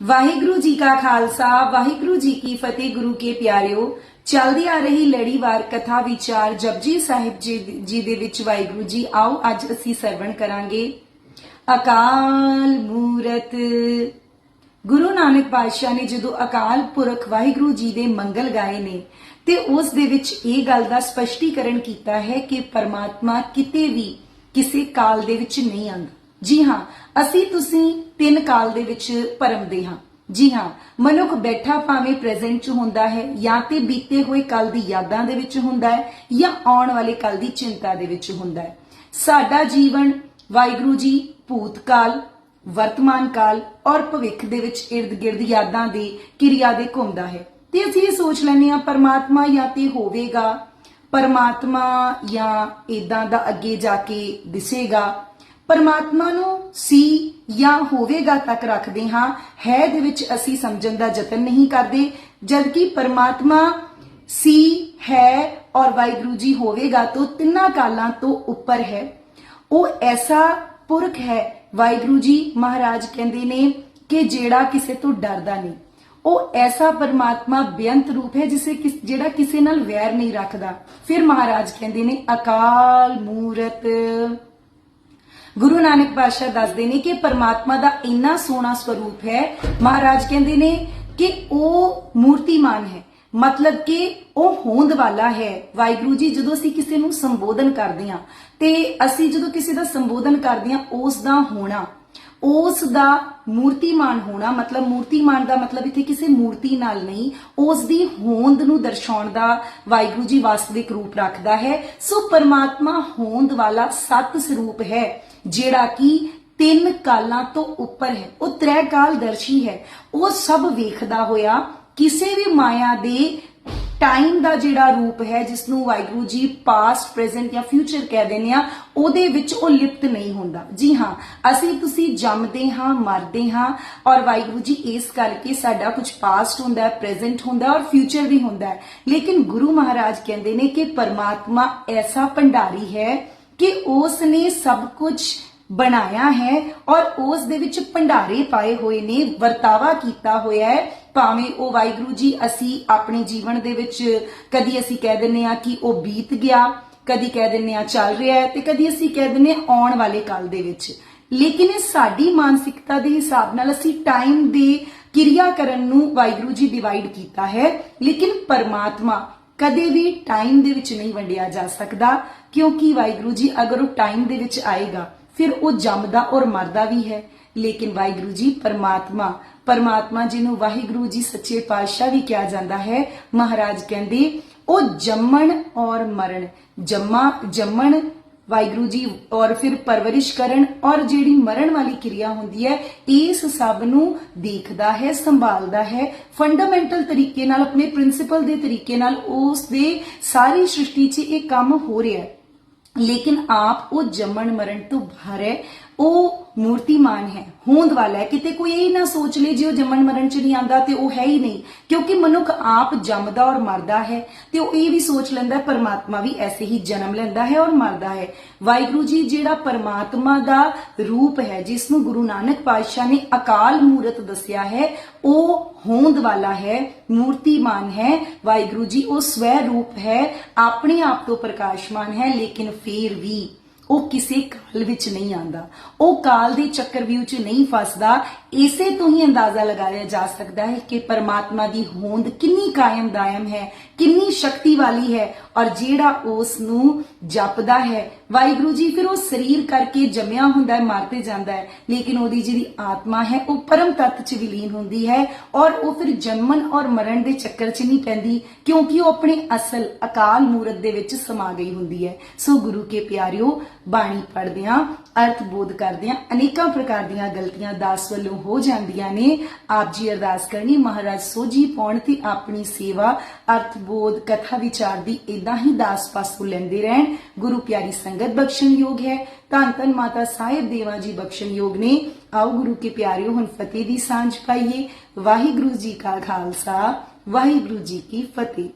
ਵਾਹਿਗੁਰੂ ਜੀ ਕਾ ਖਾਲਸਾ, ਵਾਹਿਗੁਰੂ ਜੀ ਕੀ ਫਤਿਹ ਗੁਰੂ ਕੇ ਪਿਆਰਿਓ। ਚੱਲਦੀ ਆ ਰਹੀ ਲੜੀਵਾਰ ਕਥਾ ਵਿਚਾਰ ਜਪਜੀ ਸਾਹਿਬ ਜੀ ਜੀ ਦੇ ਵਿੱਚ ਵਾਹਿਗੁਰੂ ਜੀ, ਆਓ ਅੱਜ ਅਸੀਂ ਸਰਵਣ ਕਰਾਂਗੇ। ਅਕਾਲ ਮੂਰਤ। ਗੁਰੂ ਨਾਨਕ ਪਾਤਸ਼ਾਹ ਨੇ ਜਦੋਂ ਅਕਾਲ ਪੁਰਖ ਵਾਹਿਗੁਰੂ ਜੀ ਦੇ ਮੰਗਲ ਗਾਏ ਨੇ, ਤੇ ਉਸ ਦੇ ਵਿੱਚ ਇਹ ਗੱਲ ਦਾ ਸਪਸ਼ਟੀਕਰਨ ਕੀਤਾ ਹੈ ਕਿ ਪਰਮਾਤਮਾ ਕਿਤੇ ਵੀ ਕਿਸੇ ਕਾਲ ਦੇ ਵਿੱਚ ਨਹੀਂ ਆਉਂਦਾ। ਜੀ ਹਾਂ, ਅਸੀਂ ਤੁਸੀਂ ਤਿੰਨ ਕਾਲ ਦੇ ਵਿੱਚ ਪਰਮਦੇ ਹਾਂ। ਜੀ ਹਾਂ, ਮਨੁੱਖ ਬੈਠਾ ਭਾਵੇਂ ਪ੍ਰੈਜ਼ੈਂਟ 'ਚ ਹੁੰਦਾ ਹੈ, ਜਾਂ ਤੇ ਬੀਤੇ ਹੋਏ ਕੱਲ ਦੀ ਯਾਦਾਂ ਦੇ ਵਿੱਚ ਹੁੰਦਾ ਹੈ, ਜਾਂ ਆਉਣ ਵਾਲੇ ਕੱਲ ਦੀ ਚਿੰਤਾ ਦੇ ਵਿੱਚ ਹੁੰਦਾ ਹੈ। ਸਾਡਾ ਜੀਵਨ ਵਾਹਿਗੁਰੂ ਜੀ ਭੂਤਕਾਲ ਵਰਤਮਾਨ ਕਾਲ ਔਰ ਭਵਿੱਖ ਦੇ ਵਿੱਚ ird-gird ਯਾਦਾਂ ਦੀ ਕਿਰਿਆ ਦੇ ਘੁੰਮਦਾ ਹੈ। ਤੇ ਅਸੀਂ ਇਹ ਸੋਚ ਲੈਂਦੇ ਹਾਂ, ਪਰਮਾਤਮਾ ਜਾਂ ਤੇ ਹੋਵੇਗਾ, ਪਰਮਾਤਮਾ ਜਾਂ ਇਦਾਂ ਦਾ ਅੱਗੇ ਜਾ ਕੇ ਦਿਸੇਗਾ ਪਰਮਾਤਮਾ ਨੂੰ ਸੀ ਜਾਂ ਹੋਵੇਗਾ ਤੱਕ ਰੱਖਦੇ ਹਾਂ ਹੈ ਦੇ ਵਿੱਚ ਅਸੀਂ ਸਮਝਣ ਦਾ ਯਤਨ ਨਹੀਂ ਕਰਦੇ, ਜਦਕਿ ਪਰਮਾਤਮਾ ਸੀ, ਹੈ ਔਰ ਵਾਹਿਗੁਰੂ ਜੀ ਹੋਵੇਗਾ ਤੋਂ ਤਿੰਨਾਂ ਕਾਲਾਂ ਤੋਂ ਉੱਪਰ ਹੈ। ਉਹ ਐਸਾ ਪੁਰਖ ਹੈ, ਵਾਹਿਗੁਰੂ ਜੀ ਮਹਾਰਾਜ ਕਹਿੰਦੇ ਨੇ ਕਿ ਜਿਹੜਾ ਕਿਸੇ ਤੋਂ ਡਰਦਾ ਨਹੀਂ। ਉਹ ਐਸਾ ਪਰਮਾਤਮਾ ਬੇਅੰਤ ਰੂਪ ਹੈ ਜਿਸੇ ਜਿਹੜਾ ਕਿਸੇ ਨਾਲ ਵੈਰ ਨਹੀਂ ਰੱਖਦਾ। ਫਿਰ ਮਹਾਰਾਜ ਕਹਿੰਦੇ ਨੇ, ਅਕਾਲ ਮੂਰਤ। ਗੁਰੂ ਨਾਨਕ ਪਾਤਸ਼ਾਹ ਦੱਸਦੇ ਨੇ ਕਿ ਪਰਮਾਤਮਾ ਦਾ ਇੰਨਾ ਸੋਹਣਾ ਸਰੂਪ ਹੈ। ਮਹਾਰਾਜ ਕਹਿੰਦੇ ਨੇ ਕਿ ਉਹ ਮੂਰਤੀਮਾਨ ਹੈ। ਮਤਲਬ ਕਿ ਉਹ ਹੋਂਦ ਵਾਲਾ ਹੈ। ਵਾਹਿਗੁਰੂ ਜੀ, ਜਦੋਂ ਅਸੀਂ ਕਿਸੇ ਨੂੰ ਸੰਬੋਧਨ ਕਰਦੇ ਹਾਂ ਤੇ ਅਸੀਂ ਜਦੋਂ ਕਿਸੇ ਦਾ ਸੰਬੋਧਨ ਕਰਦੇ ਹਾਂ, ਉਸ ਦਾ ਹੋਣਾ ਉਸ ਦਾ ਮੂਰਤੀਮਾਨ ਹੋਣਾ, ਮਤਲਬ ਮੂਰਤੀਮਾਨ ਦਾ ਮਤਲਬ ਇੱਥੇ ਕਿਸੇ ਮੂਰਤੀ ਨਾਲ ਨਹੀਂ ਉਸ ਦੀ ਹੋਂਦ ਨੂੰ ਦਰਸਾਉਣ ਦਾ ਵਾਹਿਗੁਰੂ ਜੀ ਵਾਸਤਵਿਕ ਰੂਪ ਰੱਖਦਾ ਹੈ। ਸੋ ਪਰਮਾਤਮਾ ਹੋਂਦ ਵਾਲਾ ਸਤ ਸਰੂਪ ਹੈ, ਜਿਹੜਾ ਕਿ ਤਿੰਨ ਕਾਲਾਂ ਤੋਂ ਉੱਪਰ ਹੈ। ਉਹ ਤ੍ਰੈ ਕਾਲ ਦਰਸ਼ੀ ਹੈ। ਉਹ ਸਭ ਵੇਖਦਾ ਹੋਇਆ, ਕਿਸੇ ਵੀ ਮਾਇਆ ਦੇ ਟਾਈਮ ਦਾ ਜਿਹੜਾ ਰੂਪ ਹੈ ਜਿਸ ਨੂੰ ਵਾਹਿਗੁਰੂ ਜੀ ਪਾਸਟ ਪ੍ਰੈਜ਼ੈਂਟ ਜਾਂ ਫਿਊਚਰ ਕਹਿ ਦਿੰਦੇ ਆ, ਉਹਦੇ ਵਿੱਚ ਉਹ ਲਿਪਤ ਨਹੀਂ ਹੁੰਦਾ। ਜੀ ਹਾਂ, ਅਸੀਂ ਤੁਸੀਂ ਜੰਮਦੇ ਹਾਂ, ਮਰਦੇ ਹਾਂ ਔਰ ਵਾਹਿਗੁਰੂ ਜੀ ਇਸ ਕਰਕੇ ਸਾਡਾ ਕੁਝ ਪਾਸਟ ਹੁੰਦਾ ਹੈ ਪ੍ਰੈਜ਼ੈਂਟ ਹੁੰਦਾ ਔਰ ਫਿਊਚਰ ਵੀ ਹੁੰਦਾ ਹੈ। ਲੇਕਿਨ ਗੁਰੂ ਮਹਾਰਾਜ ਕਹਿੰਦੇ ਨੇ ਕਿ ਪਰਮਾਤਮਾ ਐਸਾ ਭੰਡਾਰੀ ਹੈ ਕਿ ਉਸ ਨੇ ਸਭ ਕੁਝ ਬਣਾਇਆ ਹੈ ਔਰ ਉਸ ਦੇ ਵਿੱਚ ਭੰਡਾਰੇ ਪਾਏ ਹੋਏ ਨੇ, ਵਰਤਾਵਾ ਕੀਤਾ ਹੋਇਆ ਹੈ। ਭਾਵੇਂ ਉਹ ਵਾਹਿਗੁਰੂ ਜੀ, ਅਸੀਂ ਆਪਣੇ ਜੀਵਨ ਦੇ ਵਿੱਚ ਕਦੀ ਅਸੀਂ ਕਹਿ ਦਿੰਨੇ ਆ ਕਿ ਉਹ ਬੀਤ ਗਿਆ, ਕਦੀ ਕਹਿ ਦਿੰਨੇ ਆ ਚੱਲ ਰਿਹਾ ਹੈ ਤੇ ਕਦੀ ਅਸੀਂ ਕਹਿ ਦਿੰਨੇ ਆ ਆਉਣ ਵਾਲੇ ਕੱਲ ਦੇ ਵਿੱਚ। ਲੇਕਿਨ ਇਹ ਸਾਡੀ ਮਾਨਸਿਕਤਾ ਦੇ ਹਿਸਾਬ ਨਾਲ ਅਸੀਂ ਟਾਈਮ ਦੇ ਕਿਰਿਆ ਕਰਨ ਨੂੰ ਵਾਹਿਗੁਰੂ ਜੀ ਡਿਵਾਈਡ ਕੀਤਾ ਹੈ। ਲੇਕਿਨ ਪਰਮਾਤਮਾ ਕਦੇ ਵੀ ਟਾਈਮ ਦੇ ਵਿੱਚ ਨਹੀਂ ਵੰਡਿਆ ਜਾ ਸਕਦਾ, ਕਿਉਂਕਿ ਵਾਹਿਗੁਰੂ ਜੀ ਅਗਰ ਉਹ ਟਾਈਮ ਦੇ ਵਿੱਚ ਆਏਗਾ ਫਿਰ ਉਹ ਜੰਮਦਾ ਔਰ ਮਰਦਾ ਵੀ ਹੈ। ਲੇਕਿਨ ਵਾਹਿਗੁਰੂ ਜੀ, ਪਰਮਾਤਮਾ ਪਰਮਾਤਮਾ ਜਿਹਨੂੰ ਵਾਹਿਗੁਰੂ ਜੀ ਸੱਚੇ ਪਾਤਸ਼ਾਹ ਵੀ ਕਿਹਾ ਜਾਂਦਾ ਹੈ, ਮਹਾਰਾਜ ਕਹਿੰਦੇ, ਉਹ ਜੰਮਣ ਔਰ ਮਰਨ, ਜੰਮਾ, ਜੰਮਣ ਵਾਹਿਗੁਰੂ ਜੀ ਔਰ ਫਿਰ ਪਰਵਰਿਸ਼ ਕਰਨ ਔਰ ਜਿਹੜੀ ਮਰਨ ਵਾਲੀ ਕਿਰਿਆ ਹੁੰਦੀ ਹੈ, ਇਸ ਸਭ ਨੂੰ ਦੇਖਦਾ ਹੈ, ਸੰਭਾਲਦਾ ਹੈ। ਫੰਡਾਮੈਂਟਲ ਤਰੀਕੇ ਨਾਲ, ਆਪਣੇ ਪ੍ਰਿੰਸੀਪਲ ਦੇ ਤਰੀਕੇ ਨਾਲ ਉਸ ਦੇ ਸਾਰੀ ਸ੍ਰਿਸ਼ਟੀ 'ਚ ਇਹ ਕੰਮ ਹੋ ਰਿਹਾ ਹੈ। ਲੇਕਿਨ ਆਪ ਉਹ ਜੰਮਣ ਮਰਨ ਤੋਂ ਬਾਹਰ ਹੈ। ਉਹ ਮੂਰਤੀਮਾਨ ਹੈ ਹੋਂਦ ਵਾਲਾ ਹੈ। ਕਿਤੇ ਕੋਈ ਇਹ ਨਾ ਸੋਚ ਲੇ ਜੇ ਉਹ ਜੰਮਣ ਮਰਨ ਚ ਨਹੀਂ ਆਂਦਾ ਤੇ ਉਹ ਹੈ ਹੀ ਨਹੀਂ। ਕਿਉਂਕਿ ਮਨੁੱਖ ਆਪ ਜੰਮਦਾ ਔਰ ਮਰਦਾ ਹੈ ਤੇ ਉਹ ਇਹ ਵੀ ਸੋਚ ਲੈਂਦਾ ਹੈ, ਪਰਮਾਤਮਾ ਵੀ ਐਸੇ ਹੀ ਜਨਮ ਲੈਂਦਾ ਹੈ ਔਰ ਮਰਦਾ ਹੈ। ਵਾਹਿਗੁਰੂ ਜੀ ਜਿਹੜਾ ਪਰਮਾਤਮਾ ਦਾ ਰੂਪ ਹੈ ਜਿਸ ਨੂੰ ਗੁਰੂ ਨਾਨਕ ਪਾਤਸ਼ਾਹ ਨੇ ਅਕਾਲ ਮੂਰਤ ਦੱਸਿਆ ਹੈ ਉਹ ਹੋਂਦ ਵਾਲਾ ਹੈ ਮੂਰਤੀਮਾਨ ਹੈ। ਵਾਹਿਗੁਰੂ ਜੀ ਉਹ ਸਵੈ ਰੂਪ ਹੈ ਆਪਣੇ ਆਪ ਤੋਂ ਪ੍ਰਕਾਸ਼ਮਾਨ ਹੈ ਲੇਕਿਨ ਫੇਰ ਵੀ ਉਹ ਕਿਸੇ ਕਾਲ ਵਿੱਚ ਨਹੀਂ ਆਂਦਾ ਉਹ ਕਾਲ ਦੇ ਚੱਕਰਵਿਊਹ 'ਚ ਨਹੀਂ ਫਸਦਾ। ਇਸੇ ਤੋਂ ਹੀ ਅੰਦਾਜ਼ਾ ਲਗਾਇਆ ਜਾ ਸਕਦਾ ਹੈ ਕਿ ਪਰਮਾਤਮਾ ਦੀ ਹੋਂਦ ਕਿੰਨੀ ਕਾਇਮ ਦਾਇਮ ਹੈ, ਕਿੰਨੀ ਸ਼ਕਤੀ ਵਾਲੀ ਹੈ ਔਰ ਜਿਹੜਾ ਉਸ ਨੂੰ ਜਪਦਾ ਹੈ, ਵਾਹਿਗੁਰੂ ਜੀ ਫਿਰ ਉਹ ਸਰੀਰ ਕਰਕੇ ਜਮਿਆ ਹੁੰਦਾ ਹੈ ਮਰ ਤੇ ਜਾਂਦਾ ਹੈ, ਲੇਕਿਨ ਉਹਦੀ ਜਿਹੜੀ ਆਤਮਾ ਹੈ, ਉਹ ਪਰਮ ਤੱਤ 'ਚ ਵਿਲੀਨ ਹੁੰਦੀ ਹੈ ਔਰ ਉਹ ਫਿਰ ਜੰਮਣ ਔਰ ਮਰਨ ਦੇ ਚੱਕਰ 'ਚ ਨਹੀਂ ਪੈਂਦੀ ਕਿਉਂਕਿ ਉਹ ਆਪਣੇ ਅਸਲ ਅਕਾਲ ਮੂਰਤ ਦੇ ਵਿੱਚ ਸਮਾ ਗਈ ਹੁੰਦੀ ਹੈ। ਸੋ ਗੁਰੂ ਕੇ ਪਿਆਰਿਓ, ਬਾਣੀ ਪੜ੍ਹਦਿਆਂ, ਅਰਥ ਬੋਧ ਕਰਦਿਆਂ, ਅਨੇਕਾਂ ਪ੍ਰਕਾਰ ਦੀਆਂ ਗਲਤੀਆਂ ਦਾਸ ਵੱਲੋਂ ਹੋ ਜਾਂਦੀਆਂ ਨੇ। ਆਪ ਜੀ ਅਰਦਾਸ ਕਰਨੀ, ਮਹਾਰਾਜ ਸੋਝੀ ਪਾਉਣ ਤੇ ਆਪਣੀ ਸੇਵਾ, ਅਰਥ, ਬੋਧ, ਕਥਾ, ਵਿਚਾਰ ਦੀ ਇਦਾਂ ਹੀ ਦਾਸ ਪਾਸੋਂ ਲੈਂਦੇ ਰਹਿਣ। ਗੁਰੂ ਪਿਆਰੀ ਸੰਗਤ ਬਖਸ਼ਣ ਯੋਗ ਹੈ। ਧੰਨ ਧੰਨ ਮਾਤਾ ਸਾਹਿਬ, ਦੇਵਾ ਜੀ ਬਖਸ਼ਣ ਯੋਗ ਨੇ। ਆਓ ਗੁਰੂ ਕੇ ਪਿਆਰਿਓ, ਹੁਣ ਫਤਿਹ ਦੀ ਸਾਂਝ ਪਾਈਏ। ਵਾਹਿਗੁਰੂ ਜੀ ਕਾ ਖਾਲਸਾ, ਵਾਹਿਗੁਰੂ ਜੀ ਕੀ ਫਤਿਹ।